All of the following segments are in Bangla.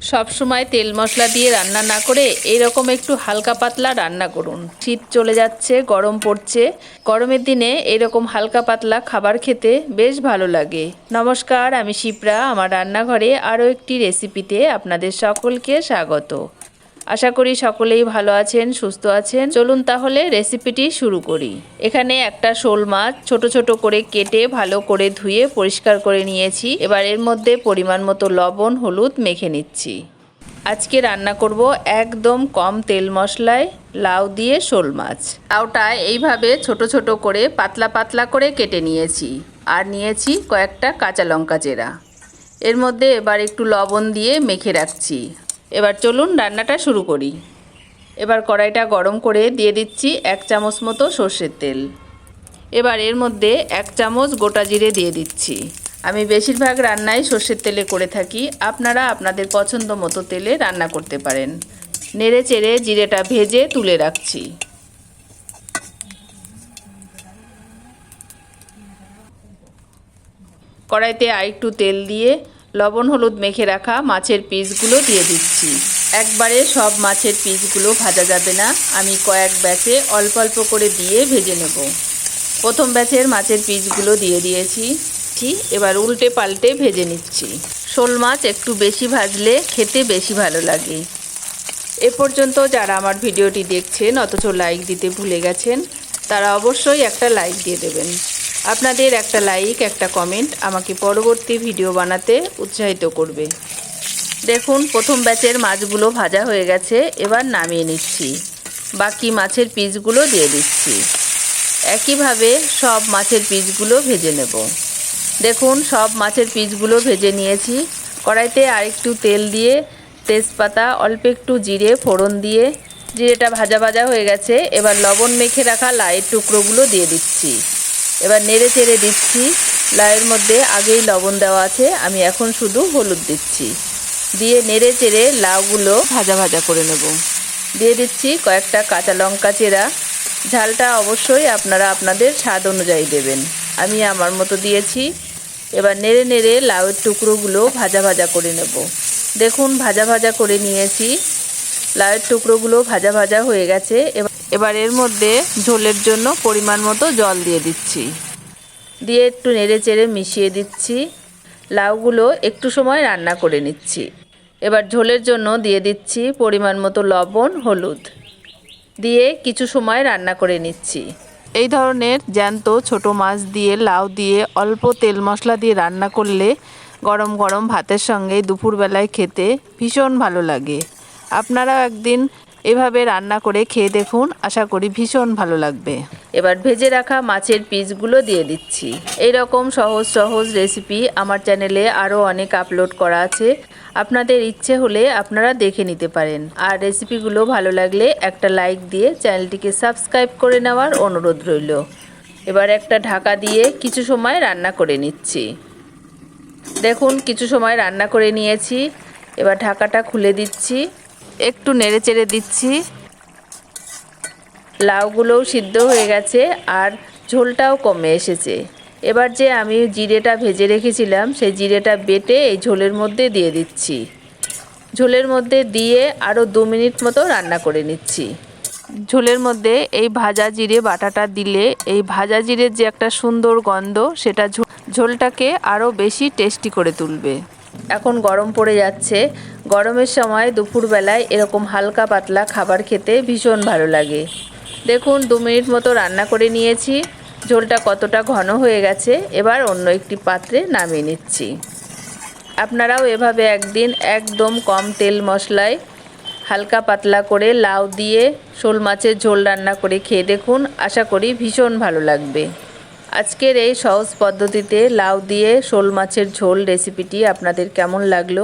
সব সময় তেল মশলা দিয়ে রান্না না করে এরকম একটু হালকা পাতলা রান্না করুন। শীত চলে যাচ্ছে, গরম পড়ছে। গরমের দিনে এরকম হালকা পাতলা খাবার খেতে বেশ ভালো লাগে। নমস্কার, আমি শিপ্রা। আমার রান্নাঘরে আরও একটি রেসিপিতে আপনাদের সকলকে স্বাগত। আশা করি সকলেই ভালো আছেন, সুস্থ আছেন। চলুন তাহলে রেসিপিটি শুরু করি। এখানে একটা শোল মাছ ছোট ছোট করে কেটে ভালো করে ধুয়ে পরিষ্কার করে নিয়েছি। এবার এর মধ্যে পরিমাণ মতো লবণ, হলুদ মেখে নিচ্ছি। আজকে রান্না করব একদম কম তেল মশলায় লাউ দিয়ে শোল মাছ। লাউটা এইভাবে ছোট ছোট করে পাতলা পাতলা করে কেটে নিয়েছি। আর নিয়েছি কয়েকটা কাঁচা লঙ্কা চেরা এর মধ্যে এবার একটু লবণ দিয়ে মেখে রাখছি। এবার চলুন রান্নাটা শুরু করি। এবার কড়াইটা গরম করে দিয়ে দিচ্ছি এক চামচ মতো সর্ষের তেল। এবার এর মধ্যে এক চামচ গোটা জিরে দিয়ে দিচ্ছি। আমি বেশিরভাগ রান্নাই সর্ষের তেলে করে থাকি, আপনারা আপনাদের পছন্দ মতো তেলে রান্না করতে পারেন। নেড়ে চেড়ে জিরেটা ভেজে তুলে রাখছি। কড়াইতে আরেকটু তেল দিয়ে লবণ, হলুদ মেখে রাখা মাছের পিসগুলো দিয়ে দিচ্ছি। একবারে সব মাছের পিসগুলো ভাজা যাবে না। আমি কয়েক ব্যাচে অল্প অল্প করে দিয়ে ভেজে নেব। প্রথম ব্যাচের মাছের পিসগুলো দিয়ে দিয়েছি। ঠিক এবার উল্টে পাল্টে ভেজে নিচ্ছি। শোল মাছ একটু বেশি ভাজলে খেতে বেশি ভালো লাগে। এ পর্যন্ত যারা আমার ভিডিওটি দেখছেন, অথচ লাইক দিতে ভুলে গেছেন, তারা অবশ্যই একটা লাইক দিয়ে দেবেন। আপনাদের একটা লাইক একটা কমেন্ট আমাকে পরবর্তী ভিডিও বানাতে উৎসাহিত করবে। দেখুন, প্রথম ব্যাচের মাছগুলো ভাজা হয়ে গেছে, এবার নামিয়ে নিচ্ছি। বাকি মাছের পিসগুলো দিয়ে দিচ্ছি। একইভাবে সব মাছের পিসগুলো ভেজে নেব। দেখুন, সব মাছের পিসগুলো ভেজে নিয়েছি। কড়াইতে আরেকটু তেল দিয়ে তেজপাতা, অল্প একটু জিরে, ফোড়ন দিয়ে, জিরেটা ভাজা ভাজা হয়ে গেছে, এবার লবণ মেখে রাখা লাইয়ের টুকরোগুলো দিয়ে দিচ্ছি। এবার নেড়ে চেড়ে দিচ্ছি। লাউয়ের মধ্যে আগেই লবণ দেওয়া আছে। আমি এখন শুধু হলুদ দিচ্ছি। দিয়ে নেড়ে চেড়ে লাউগুলো ভাজা ভাজা করে নেব। দিয়ে দিচ্ছি কয়েকটা কাঁচা লঙ্কা চেরা। ঝালটা অবশ্যই আপনারা আপনাদের স্বাদ অনুযায়ী দেবেন। আমি আমার মতো দিয়েছি। এবার নেড়ে নেড়ে লাউয়ের টুকরোগুলো ভাজা ভাজা করে নেব। দেখুন, ভাজা ভাজা করে নিয়েছি। লাউয়ের টুকরোগুলো ভাজা ভাজা হয়ে গেছে। এবার এবার এর মধ্যে ঝোলের জন্য পরিমাণ মতো জল দিয়ে দিচ্ছি। দিয়ে একটু নেড়ে চেড়ে মিশিয়ে দিচ্ছি। লাউগুলো একটু সময় রান্না করে নিচ্ছি। এবার ঝোলের জন্য দিয়ে দিচ্ছি পরিমাণ মতো লবণ, হলুদ। দিয়ে কিছু সময় রান্না করে নিচ্ছি। এই ধরনের জ্যান্ত ছোট মাছ দিয়ে, লাউ দিয়ে অল্প তেল মশলা দিয়ে রান্না করলে গরম গরম ভাতের সঙ্গে দুপুরবেলায় খেতে ভীষণ ভালো লাগে। আপনারাও একদিন এভাবে রান্না করে খেয়ে দেখুন, আশা করি ভীষণ ভালো লাগবে। এবার ভেজে রাখা মাছের পিসগুলো দিয়ে দিচ্ছি। এই রকম সহজ সহজ রেসিপি আমার চ্যানেলে আরও অনেক আপলোড করা আছে। আপনাদের ইচ্ছে হলে আপনারা দেখে নিতে পারেন। আর রেসিপিগুলো ভালো লাগলে একটা লাইক দিয়ে চ্যানেলটিকে সাবস্ক্রাইব করে নেওয়ার অনুরোধ রইল। এবার একটা ঢাকা দিয়ে কিছু সময় রান্না করে নিচ্ছি। দেখুন, কিছু সময় রান্না করে নিয়েছি। এবার ঢাকাটা খুলে দিচ্ছি। একটু নেড়ে চেড়ে দিচ্ছি। লাউগুলোও সিদ্ধ হয়ে গেছে আর ঝোলটাও কমে এসেছে। এবার যে আমি জিরেটা ভেজে রেখেছিলাম, সেই জিরেটা বেটে এই ঝোলের মধ্যে দিয়ে দিচ্ছি। ঝোলের মধ্যে দিয়ে আরও দু মিনিট মতো রান্না করে নিচ্ছি। ঝোলের মধ্যে এই ভাজা জিরে বাটাটা দিলে এই ভাজা জিরের যে একটা সুন্দর গন্ধ, সেটা ঝোলটাকে আরও বেশি টেস্টি করে তুলবে। এখন গরম পড়ে যাচ্ছে। গরমের সময় দুপুরবেলায় এরকম হালকা পাতলা খাবার খেতে ভীষণ ভালো লাগে। দেখুন, দু মিনিট মতো রান্না করে নিয়েছি। ঝোলটা কতটা ঘন হয়ে গেছে, এবার অন্য একটি পাত্রে নামিয়ে নিচ্ছি। আপনারাও এভাবে একদিন একদম কম তেল মশলায় হালকা পাতলা করে লাউ দিয়ে শোল মাছের ঝোল রান্না করে খেয়ে দেখুন, আশা করি ভীষণ ভালো লাগবে। আজকের এই সহজ পদ্ধতিতে লাউ দিয়ে শোল মাছের ঝোল রেসিপিটি আপনাদের কেমন লাগল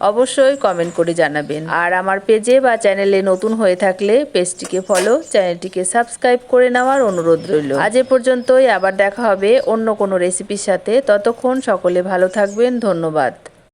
অবশ্যই কমেন্ট করে জানাবেন। আর আমার পেজে বা চ্যানেলে নতুন হয়ে থাকলে পেজটিকে ফলো চ্যানেলটিকে সাবস্ক্রাইব করে নেওয়ার অনুরোধ রইল। আজ এ পর্যন্তই, আবার দেখা হবে অন্য কোনো রেসিপির সাথে। ততক্ষণ সকলে ভালো থাকবেন, ধন্যবাদ।